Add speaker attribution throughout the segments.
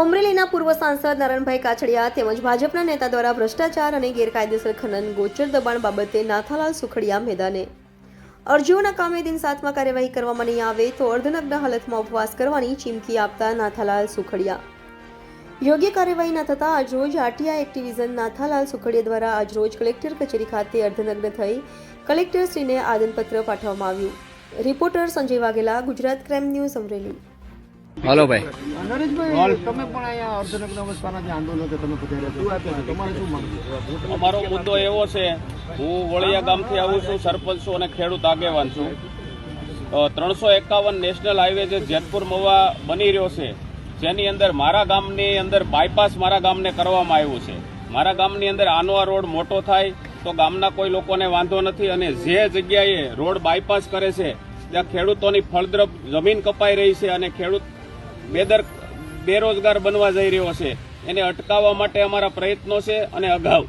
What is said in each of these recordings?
Speaker 1: અમરેલીના પૂર્વ સાંસદ નારણભાઈ કાછડિયા તેમજ ભાજપના નેતા દ્વારા ભ્રષ્ટાચાર અને ગેરકાયદેસર ખનન, ગોચર દબાણ બાબતે નાથાલાલ સુખડિયા મેદાને. અરજીઓના કામે દિન સાતમાં કાર્યવાહી કરવામાં નહીં આવે તો અર્ધનગ્ન હાલતમાં ઉપવાસ કરવાની ચીમકી આપતા નાથાલાલ સુખડિયા. યોગ્ય કાર્યવાહી ન થતાં આજરોજ આરટીઆઈ એક્ટિવિઝન નાથાલાલ સુખડિયા દ્વારા આજરોજ કલેક્ટર કચેરી ખાતે અર્ધનગ્ન થઈ કલેક્ટરશ્રીને આદનપત્ર પાઠવવામાં આવ્યું. Reporter Sanjay Vaghela, Gujarat crime news Amreli.
Speaker 2: હાલો ભાઈ.
Speaker 3: તમે પણ અહીંયા અર્ધનગ્ન અવસ્થાના આંદોલન તમે તમારે શું માનવું
Speaker 4: અમારો મુદ્દો એવો છે હું વળિયા ગામથી આવું છું સરપંચ છું અને ખેડૂત આગેવાન છું. ત્રણસો એકાવન નેશનલ હાઈવે જે જેતપુર મવા બની રહ્યો છે જેની અંદર મારા ગામની અંદર બાયપાસ મારા ગામને કરવામાં આવ્યું છે. મારા ગામની અંદર આનો આ રોડ મોટો થાય તો ગામના કોઈ લોકોને વાંધો નથી અને જે જગ્યાએ રોડ બાયપાસ કરે છે ત્યાં ખેડૂતોની ફળદ્રપ જમીન કપાઈ રહી છે અને ખેડૂત બેદર, બેરોજગાર બનવા જઈ રહ્યો છે. એને અટકાવવા માટે અમારા પ્રયત્નો છે અને અગાઉ.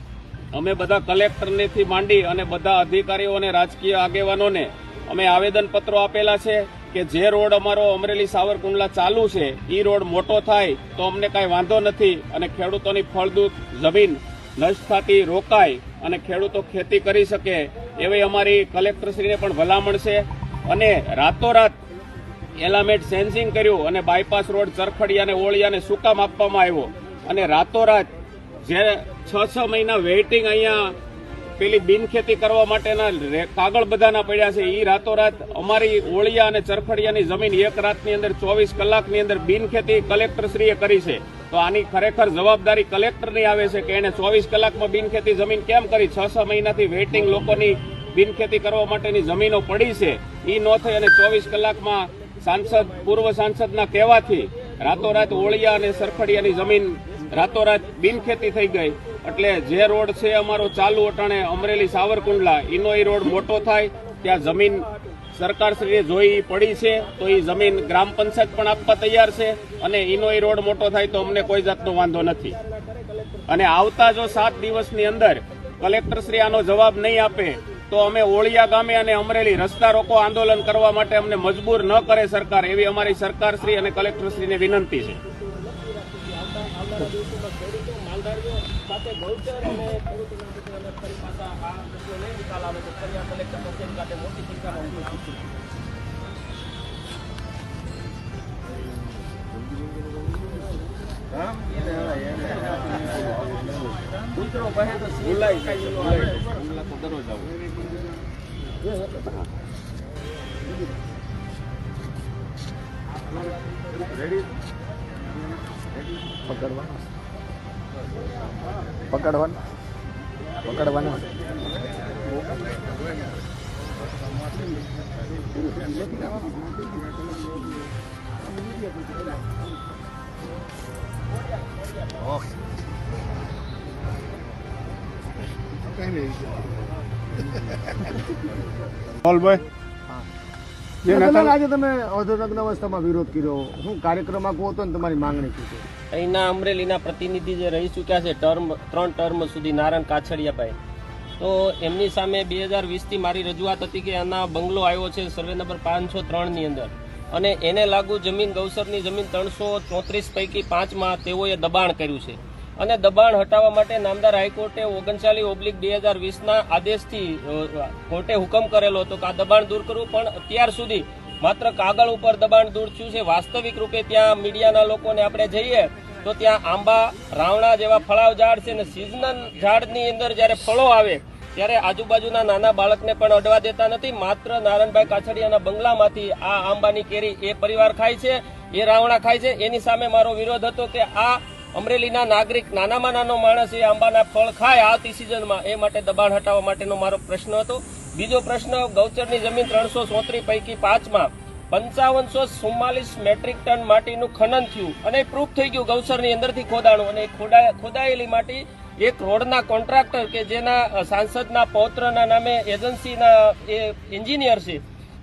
Speaker 4: અમે બધા કલેક્ટરનેથી માંડી અને બધા અધિકારીઓ અને રાજકીય આગેવાનોને અમે આવેદનપત્રો આપેલા છે કે જે રોડ અમારો અમરેલી સાવરકુંડલા ચાલુ છે એ રોડ મોટો થાય તો અમને કાંઈ વાંધો નથી અને ખેડૂતોની ફળદ્રુપ જમીન નષ્ટ થતી રોકાય અને ખેડૂતો ખેતી કરી શકે. એવી અમારી કલેક્ટરશ્રીને પણ ભલામણ છે. અને રાતોરાત એલામેટ સેન્સિંગ કર્યું અને બાયપાસ રોડ ચરખડી અને ઓળિયાને સુકામ આપવામાં આવ્યો. અને રાતોરાત જે છ છ મહિના વેઇટિંગ અહીંયા પેલી બિનખેતી કરવા માટેના કાગળ બધાના પડ્યા છે. એ રાતોરાત અમારી ઓળિયા અને ચરખડિયાની જમીન એક રાતની અંદર ચોવીસ કલાકની અંદર બિનખેતી કલેક્ટરશ્રીએ કરી છે. તો આની ખરેખર જવાબદારી કલેક્ટરની આવે છે કે એને ચોવીસ કલાકમાં બિનખેતી જમીન કેમ કરી? છ છ મહિનાથી વેઇટિંગ લોકોની બિનખેતી કરવા માટેની જમીનો પડી છે. એ ન થઈ અને ચોવીસ કલાકમાં સાંસદ, પૂર્વ સાંસદના કહેવાથી રાતોરાત ઓળિયા અને સરખડિયાની જમીન રાતોરાત બિનખેતી થઈ ગઈ. એટલે જે રોડ છે અમારો ચાલુ અટાણે અમરેલી સાવરકુંડલા, એનો એ રોડ મોટો થાય, ત્યાં જમીન સરકારશ્રીએ જોઈ પડી છે, તો એ જમીન ગ્રામ પંચાયત પણ આપવા તૈયાર છે અને એનો રોડ મોટો થાય તો અમને કોઈ જાતનો વાંધો નથી. અને આવતા જો સાત દિવસની અંદર કલેક્ટરશ્રી આનો જવાબ નહીં આપે તો અમે ઓળિયા ગામે અને અમરેલી રસ્તા રોકો આંદોલન કરવા માટે અમને મજબૂર ન કરે સરકાર એવી અમારી સરકારશ્રી અને કલેક્ટરશ્રીને વિનંતી છે
Speaker 3: પકડવાના. પકડવાના. પકડવાના નથાલાલ, આજે તમે અર્ધનગ્ન અવસ્થામાં વિરોધ કર્યો. શું કાર્યક્રમ આખો હતો ને તમારી માંગણી શું
Speaker 5: અહીંના અમરેલીના પ્રતિનિધિ જે રહી ચૂક્યા છે ટર્મ ત્રણ ટર્મ સુધી નારાયણ કાછડિયાભાઈ. તો એમની સામે બે હજાર વીસથી મારી રજૂઆત હતી કે આના બંગલો આવ્યો છે સર્વે નંબર પાંચસો ત્રણની અંદર. અને એને લાગુ જમીન ગૌસરની જમીન ત્રણસો ચોત્રીસ પૈકી પાંચમાં તેઓએ દબાણ કર્યું છે. અને દબાણ હટાવવા માટે નામદાર હાઈકોર્ટે ઓગણચાલીસ ઓબ્લિક બે હજાર વીસના આદેશથી કોર્ટે હુકમ કરેલો હતો કે આ દબાણ દૂર કરવું, પણ અત્યાર સુધી માત્ર કાગળ ઉપર દબાણ દૂર થયું છે. વાસ્તવિક રૂપે ત્યાં મીડિયાના લોકોને આપણે જઈએ તો ત્યાં આંબા, રાવણા જેવા ફળાવ ઝાડ છે ને સિઝનલ ઝાડની અંદર જ્યારે ફળો આવે, ત્યારે આજુબાજુના નાના બાળકને પણ અડવા દેતા નથી. માત્ર નારાયણભાઈ કાછડિયાના બંગલામાંથી આ આંબાની કેરી એ પરિવાર ખાય છે, એ રાવણા ખાય છે. એની સામે મારો વિરોધ હતો કે આ અમરેલીના નાગરિક, નાનામાં નાનો માણસ એ આંબાના ફળ ખાય આવતી સિઝનમાં એ માટે દબાણ હટાવવા માટેનો મારો પ્રશ્ન હતો. બીજો પ્રશ્ન, ગૌચરની જમીન ત્રણસો ચોત્રીસ પૈકી પાંચમાં પંચાવનસો ચુમ્માલીસ મેટ્રિક ટન માટીનું ખનન થયું અને પ્રૂફ થઈ ગયું ગૌચરની અંદરથી ખોદાણું. અને ખોદાયેલી માટી એક રોડના કોન્ટ્રાક્ટર કે જેના સાંસદના પૌત્રના નામે એજન્સીના, એ એન્જિનિયર છે.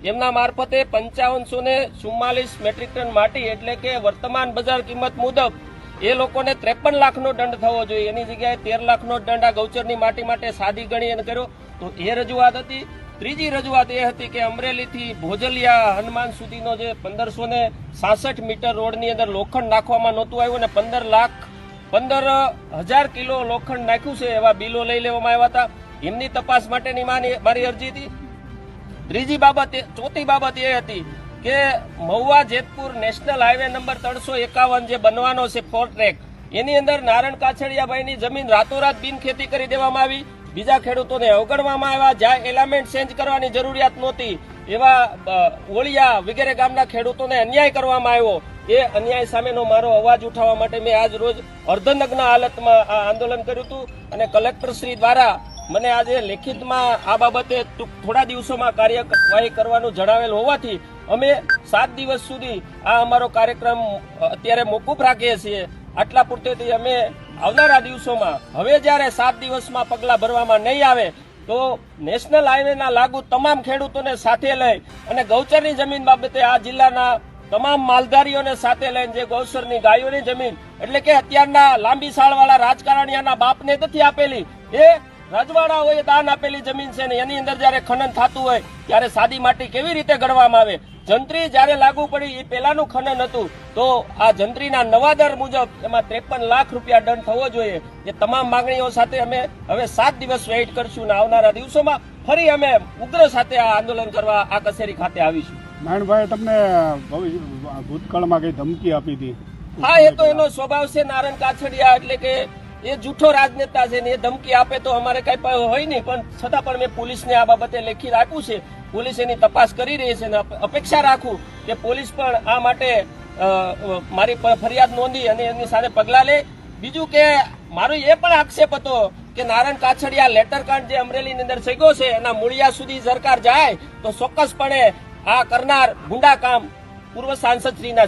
Speaker 5: એમના મારફતે પંચાવનસો ને ચુમ્માલીસ મેટ્રિક ટન માટી એટલે કે વર્તમાન બજાર કિંમત મુજબ એ લોકોને ત્રેપન લાખનો દંડ થવો જોઈએ. એની જગ્યાએ તેર લાખનો દંડ આ ગૌચરની માટી માટે સાદી ગણી અને કર્યો. તો એ રજૂઆત હતી. ત્રીજી રજૂઆત એ હતી કે અમરેલીથી ભોજલિયા હનુમાન સુધીનો જે પંદરસો ને સાસઠ મીટર રોડની અંદર લોખંડ નાખવામાં નહોતું આવ્યું અને પંદર લાખ, પંદર હજાર કિલો લોખંડ નાખ્યું છે એવા બિલો લઈ લેવામાં આવ્યા હતા. એમની તપાસ માટેની મારી અરજી હતી. ત્રીજી બાબત ચોથી બાબત એ હતી કે Mahuva Jetpur national highway number ત્રણસો એકાવન જે બનવાનો છે ફોર ટ્રેક, એની અંદર નારણ કાછડિયાભાઈની જમીન રાતોરાત બિનખેતી કરી દેવામાં આવી. બીજા ખેડૂતોને અવગણવામાં આવ્યા. જ્યાં એલામેન્ટ ચેન્જ કરવાની જરૂરિયાત નહોતી. એવા ઓળિયા વગેરે ગામના ખેડૂતોને અન્યાય કરવામાં આવ્યો. એ અન્યાય સામેનો મારો અવાજ ઉઠાવવા માટે મેં આજ રોજ અર્ધનગ્ન હાલતમાં આ આંદોલન કર્યું હતું. અને કલેક્ટરશ્રી દ્વારા મને આજે લેખિતમાં આ બાબતે થોડા દિવસોમાં કાર્યવાહી કરવાનું જણાવેલ હોવાથી અમે સાત દિવસ સુધી આ અમારો કાર્યક્રમ અત્યારે મોકૂફ રાખીએ છીએ. આટલા પૂરતેથી અમે આવનારા દિવસોમાં, હવે જ્યારે સાત દિવસમાં પગલાં ભરવામાં નહીં આવે, તો નેશનલ હાઈવેના લાગુ તમામ ખેડૂતોને સાથે લઈ અને ગૌચરની જમીન બાબતે આ જિલ્લાના તમામ માલધારીઓને સાથે લઈને જે ગૌસરની ગાયોની જમીન, એટલે કે અત્યારના લાંબી સાળવાળા રાજકારણીયાના બાપને નથી આપેલી, એ રજવાડાઓએ દાન આપેલી જમીન છે ને એની અંદર જ્યારે ખનન થતું હોય ત્યારે સાદી માટી કેવી રીતે ગણવામાં આવે? જંત્રી જ્યારે લાગુ પડી એ પહેલાનું ખનન હતું. તો આ જંત્રીના નવા દર મુજબ એમાં ત્રેપન લાખ રૂપિયા દંડ થવો જોઈએ. એ તમામ માંગણીઓ સાથે અમે હવે સાત દિવસ વેઇટ કરશું ને આવનારા દિવસોમાં ફરી અમે ઉગ્ર સાથે આ આંદોલન કરવા આ કચેરી ખાતે આવીશું.
Speaker 2: નારાયણભાઈ તમને ભૂતકાળમાં કઈ ધમકી આપી હતી?
Speaker 5: હા એ તો એનો સ્વભાવ છે. નારાયણ કાછડિયા એટલે કે એ જૂઠો રાજનેતા છે ને એ ધમકી આપે તો અમારે કઈ હોય નહીં, પણ છતાં પણ મેં પોલીસને આ બાબતે લેખી રાખ્યું છે. પોલીસ એની તપાસ કરી રહી છે અને અપેક્ષા રાખું કે પોલીસ પણ આ માટે મારી ફરિયાદ નોંધી અને એની સાથે પગલાં લે. બીજું કે મારો એ પણ આક્ષેપ હતો કે નારાયણ કાછડિયા લેટર કાર્ડ જે અમરેલીની અંદર સગ્યો છે, એના મૂળિયા સુધી સરકાર જાય તો ચોક્કસપણે આ કરનાર ગુંડા કામ પૂર્વ સાંસદ શ્રીના